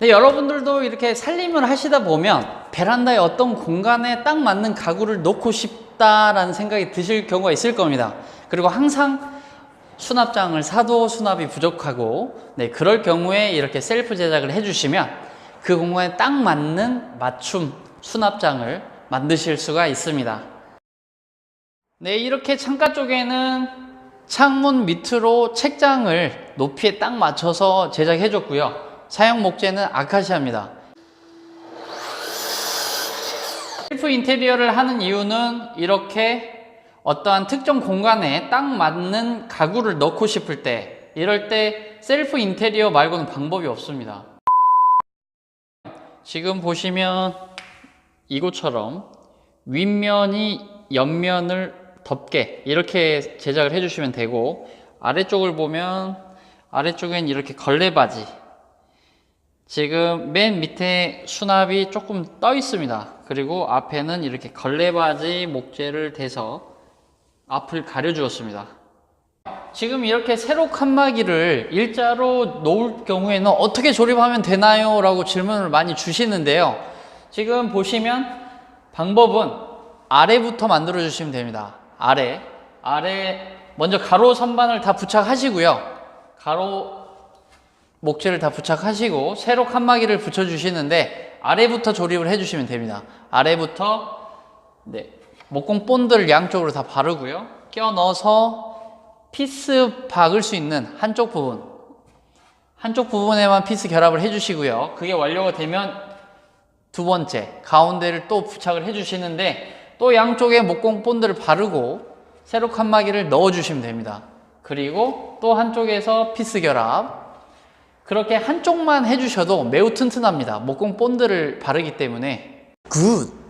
네, 여러분들도 이렇게 살림을 하시다 보면 베란다에 어떤 공간에 딱 맞는 가구를 놓고 싶다라는 생각이 드실 경우가 있을 겁니다. 그리고 항상 수납장을 사도 수납이 부족하고 네, 그럴 경우에 이렇게 셀프 제작을 해주시면 그 공간에 딱 맞는 맞춤 수납장을 만드실 수가 있습니다. 네, 이렇게 창가 쪽에는 창문 밑으로 책장을 높이에 딱 맞춰서 제작해 줬고요. 사용 목재는 아카시아입니다. 셀프 인테리어를 하는 이유는 이렇게 어떠한 특정 공간에 딱 맞는 가구를 넣고 싶을 때 이럴 때 셀프 인테리어 말고는 방법이 없습니다. 지금 보시면 이곳처럼 윗면이 옆면을 덮게 이렇게 제작을 해주시면 되고 아래쪽을 보면 아래쪽엔 이렇게 걸레바지 지금 맨 밑에 수납이 조금 떠 있습니다. 그리고 앞에는 이렇게 걸레바지 목재를 대서 앞을 가려 주었습니다. 지금 이렇게 세로 칸막이를 일자로 놓을 경우에는 어떻게 조립하면 되나요? 라고 질문을 많이 주시는데요. 지금 보시면 방법은 아래부터 만들어 주시면 됩니다. 아래. 아래, 먼저 가로 선반을 다 부착하시고요. 가로 목재를 다 부착하시고 세로 칸막이를 붙여 주시는데 아래부터 조립을 해 주시면 됩니다. 아래부터 네, 목공 본드를 양쪽으로 다 바르고요. 껴 넣어서 피스 박을 수 있는 한쪽 부분 한쪽 부분에만 피스 결합을 해 주시고요. 그게 완료가 되면 두 번째 가운데를 또 부착을 해 주시는데 또 양쪽에 목공 본드를 바르고 세로 칸막이를 넣어 주시면 됩니다. 그리고 또 한쪽에서 피스 결합 그렇게 한쪽만 해주셔도 매우 튼튼합니다. 목공 본드를 바르기 때문에 굿!